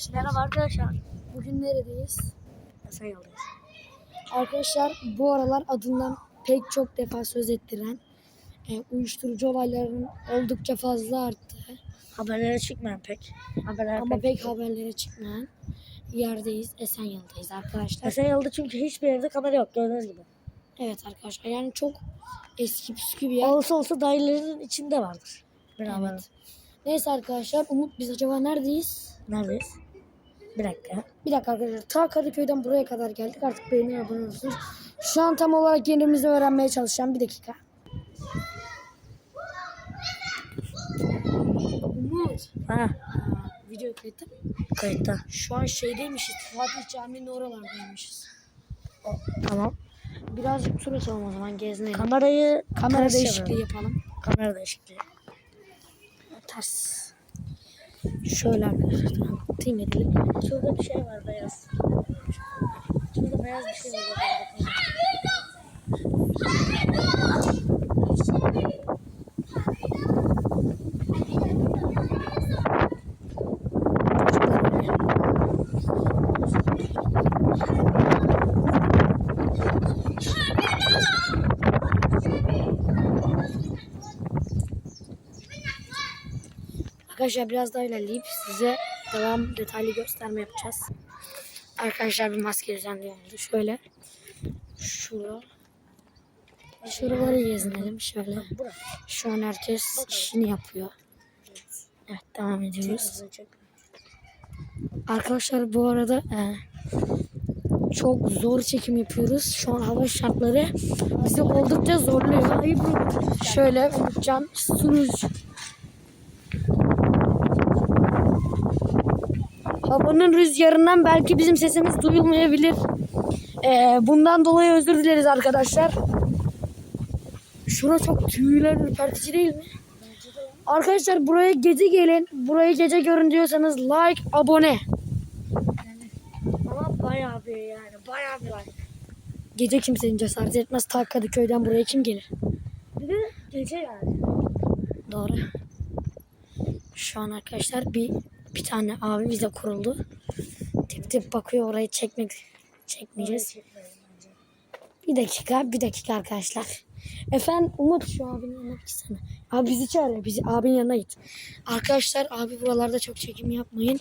arkadaşlar. Merhaba arkadaşlar. Bugün neredeyiz? Esenyurt'tayız. Arkadaşlar bu aralar adından pek çok defa söz ettiren e, uyuşturucu olaylarının oldukça fazla arttığı Haberlere çıkmayan pek. Haberler ama pek. pek haberlere çıkmayan yerdeyiz. Esenyurt'tayız arkadaşlar. Esenyurt'ta çünkü hiçbir yerde kamera yok gördüğünüz gibi. Evet arkadaşlar yani çok eski püskü bir yer. Olsa olsa dairenin içinde vardır. Beraber. Evet. Neyse arkadaşlar Umut biz acaba neredeyiz? Neredeyiz? Bir dakika. Bir dakika arkadaşlar. Ta Kadıköy'den buraya kadar geldik. Artık beğeni abone olursunuz. Şu an tam olarak yerimizi öğrenmeye çalışacağım. Bir dakika. Umut. Ha video yükledim. kayıtta. Şu an şeydeymişiz. Fatih Camii'nin oralardaymışız. Tamam. Birazcık tur atalım o zaman gezmeyelim. Kamerayı Kamera değişikliği yapalım. Kamera değişikliği. Ters. Şöyle arkadaşlar. Tim edelim. Şurada bir şey var beyaz. Şurada beyaz bir şey var. Arkadaşlar biraz daha ilerleyip size devam detaylı gösterme yapacağız. Arkadaşlar bir maske düzenli oldu. Şöyle. Şura. Şuraları gezinelim şöyle. Şu an herkes işini yapıyor. Evet devam ediyoruz. Arkadaşlar bu arada e, çok zor çekim yapıyoruz. Şu an hava şartları bizi oldukça zorluyor. Şöyle Umutcan sunucu. Havanın rüzgarından belki bizim sesimiz duyulmayabilir. E, bundan dolayı özür dileriz arkadaşlar. Şura çok tüyler ürpertici değil mi? Arkadaşlar buraya gece gelin. Burayı gece görün diyorsanız like, abone. Ama bayağı bir yani bayağı bir var. Gece kimsenin cesaret etmez. Ta Kadıköy'den buraya kim gelir? Bir de gece yani. Doğru. Şu an arkadaşlar bir bir tane abi bize kuruldu. Tip tip bakıyor orayı çekmek çekmeyeceğiz. Bir dakika, bir dakika arkadaşlar. Efendim Umut şu abinin yanına gitsene. Abi bizi çağırıyor. Bizi abinin yanına git. Arkadaşlar abi buralarda çok çekim yapmayın.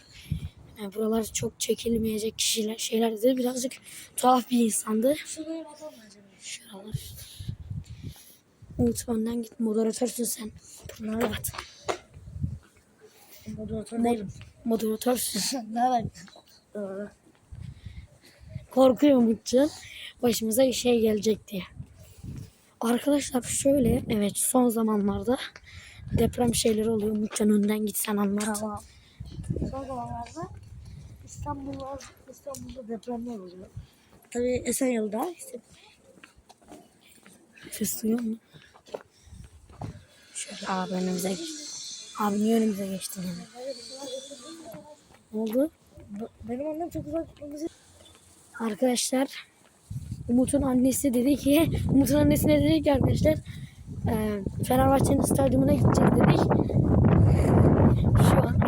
Yani buralar çok çekilmeyecek kişiler şeyler dedi. Birazcık tuhaf bir insandı. Şuralar. Umut benden git. Moderatörsün sen. Bunları kapat. Moderatör değilim. Moderatörsün. ne var? Doğru. Korkuyor Umutcan. Başımıza bir şey gelecek diye. Arkadaşlar şöyle evet son zamanlarda deprem şeyleri oluyor. Umutcan önden gitsen anlat. Tamam. Son zamanlarda İstanbul'da, İstanbul'da depremler oluyor. Tabii Esenyurt'da işte Ses duyuyor musun? Şöyle abi önümüze geçti. Abi niye önümüze geçtin yani? Ne oldu? benim annem çok uzak Arkadaşlar Umut'un annesi dedi ki Umut'un annesine dedi ki arkadaşlar e, Fenerbahçe'nin stadyumuna gideceğiz dedik. Şu an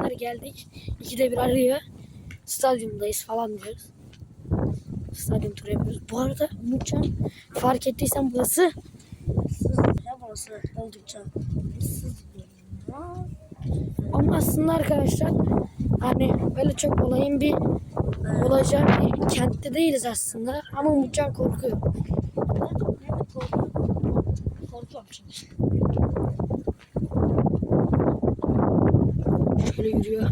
kadar geldik. İkide bir arıyor. Stadyumdayız falan diyoruz. Stadyum turu yapıyoruz. Bu arada Umutcan fark ettiysen burası ya burası oldukça ıssız. Ama aslında arkadaşlar hani böyle çok olayın bir olacağı bir kentte değiliz aslında ama Umutcan korkuyor. Korkuyorum? Çünkü. Şöyle yürüyor.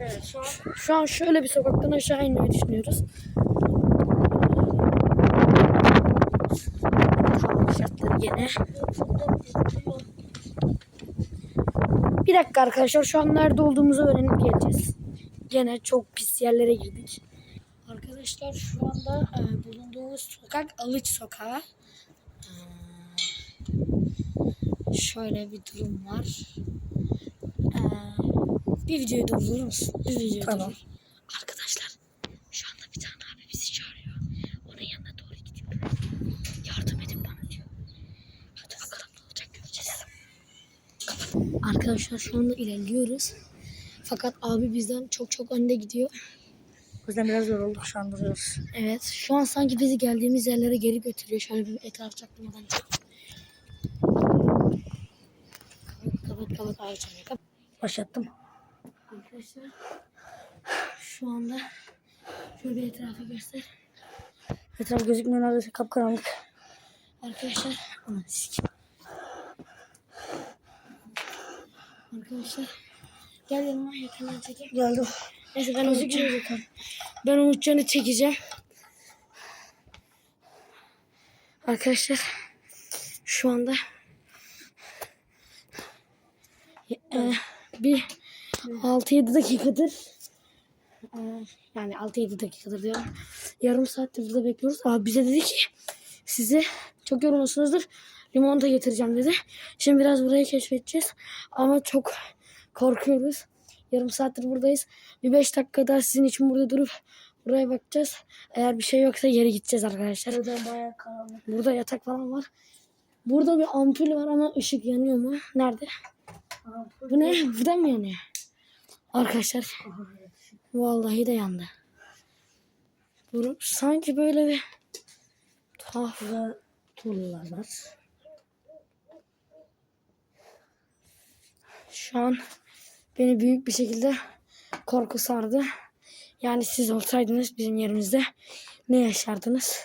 Evet şu an Şu an şöyle bir sokaktan aşağı inmeyi düşünüyoruz. Şartları gene. Bir dakika arkadaşlar şu an nerede olduğumuzu öğrenip geleceğiz. Gene çok pis yerlere girdik. Arkadaşlar şu anda e, bulunduğumuz sokak Alıç Sokağı. E, şöyle bir durum var. E, bir videoyu durdurur musun? Bir videoyu Tamam. durdur. Arkadaşlar şu anda bir tane abi bizi çağırıyor. Onun yanına doğru gidiyorum. Yardım edin bana diyor. Hadi bakalım ne olacak göreceğiz. Kapat. Arkadaşlar şu anda ilerliyoruz. Fakat abi bizden çok çok önde gidiyor. O yüzden biraz yorulduk şu an duruyoruz. Evet şu an sanki bizi geldiğimiz yerlere geri götürüyor. Şöyle bir etraf çaktırmadan. Kapat kapat kapat abi çabuk. Başlattım. Arkadaşlar şu anda şöyle bir etrafı göster. Etraf gözükmüyor neredeyse kapkaranlık. Arkadaşlar aman sikim. Arkadaşlar gel yanıma yakından çekeyim. Geldim. Neyse ben Umutcan, ben Umutcan'ı çekeceğim. Arkadaşlar şu anda e, bir 6-7 dakikadır e, yani 6-7 dakikadır diyorum. Yarım saattir burada bekliyoruz. Abi bize dedi ki sizi çok yorulmuşsunuzdur. Limonata getireceğim dedi. Şimdi biraz burayı keşfedeceğiz. Ama çok korkuyoruz. Yarım saattir buradayız. Bir 5 dakika daha sizin için burada durup buraya bakacağız. Eğer bir şey yoksa geri gideceğiz arkadaşlar. Buradan bayağı karanlık. Burada yatak falan var. Burada bir ampul var ama ışık yanıyor mu? Nerede? Bu ne? Burada mı yanıyor? Arkadaşlar vallahi de yandı. Bur sanki böyle bir tuhaf. Burada tuğlalar var. Şu an beni büyük bir şekilde korku sardı. Yani siz olsaydınız bizim yerimizde ne yaşardınız?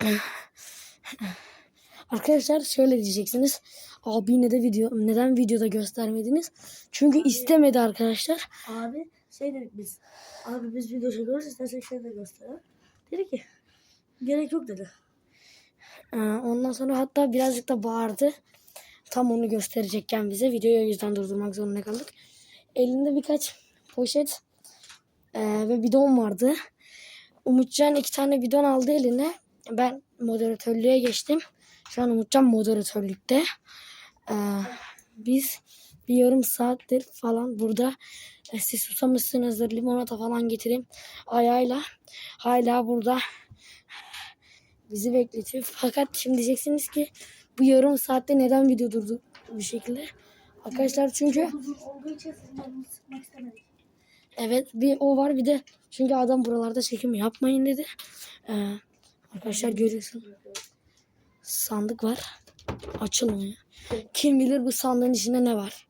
Arkadaşlar şöyle diyeceksiniz. Abi ne de video neden videoda göstermediniz? Çünkü istemedi arkadaşlar. Abi şey dedik biz. Abi biz video çekiyoruz istersen şey de gösterelim. Dedi ki gerek yok dedi. Ee, Ondan sonra hatta birazcık da bağırdı. Tam onu gösterecekken bize videoyu o yüzden durdurmak zorunda kaldık. Elinde birkaç poşet e, ve bidon vardı. Umutcan iki tane bidon aldı eline. Ben moderatörlüğe geçtim. Şu an Umutcan moderatörlükte. Ee, biz bir yarım saattir falan burada e, siz susamışsınızdır limonata falan getireyim ayağıyla hala burada bizi bekletiyor. Fakat şimdi diyeceksiniz ki bu yarım saatte neden video durdu bu şekilde? Arkadaşlar çünkü evet bir o var bir de çünkü adam buralarda çekim yapmayın dedi. Ee, arkadaşlar görüyorsun sandık var açılmıyor. Kim bilir bu sandığın içinde ne var?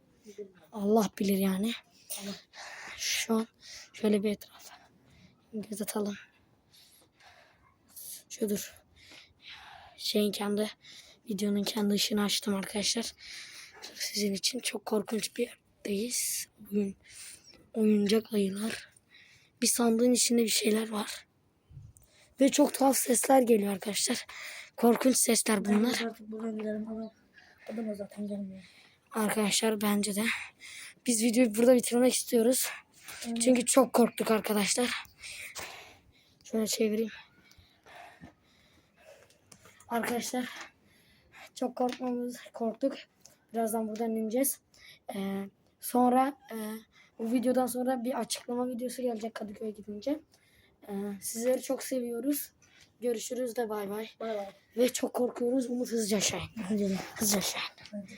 Allah bilir yani. Şu an şöyle bir etrafa göz atalım. Şudur. Şeyin kendi videonun kendi ışığını açtım arkadaşlar. Sizin için çok korkunç bir yerdeyiz. Bugün oyuncak ayılar. Bir sandığın içinde bir şeyler var. Ve çok tuhaf sesler geliyor arkadaşlar. Korkunç sesler bunlar. Adam da zaten gelmiyor. Arkadaşlar bence de. Biz videoyu burada bitirmek istiyoruz. Çünkü çok korktuk arkadaşlar. Şöyle çevireyim. Arkadaşlar çok korkmamız korktuk. Birazdan buradan ineceğiz. Ee, sonra e, bu videodan sonra bir açıklama videosu gelecek Kadıköy'e gidince. Ee, sizleri çok seviyoruz. Görüşürüz de bay bay. Bay bay. Ve çok korkuyoruz. Umut hızlıca aşağı in. Hızlıca aşağı in.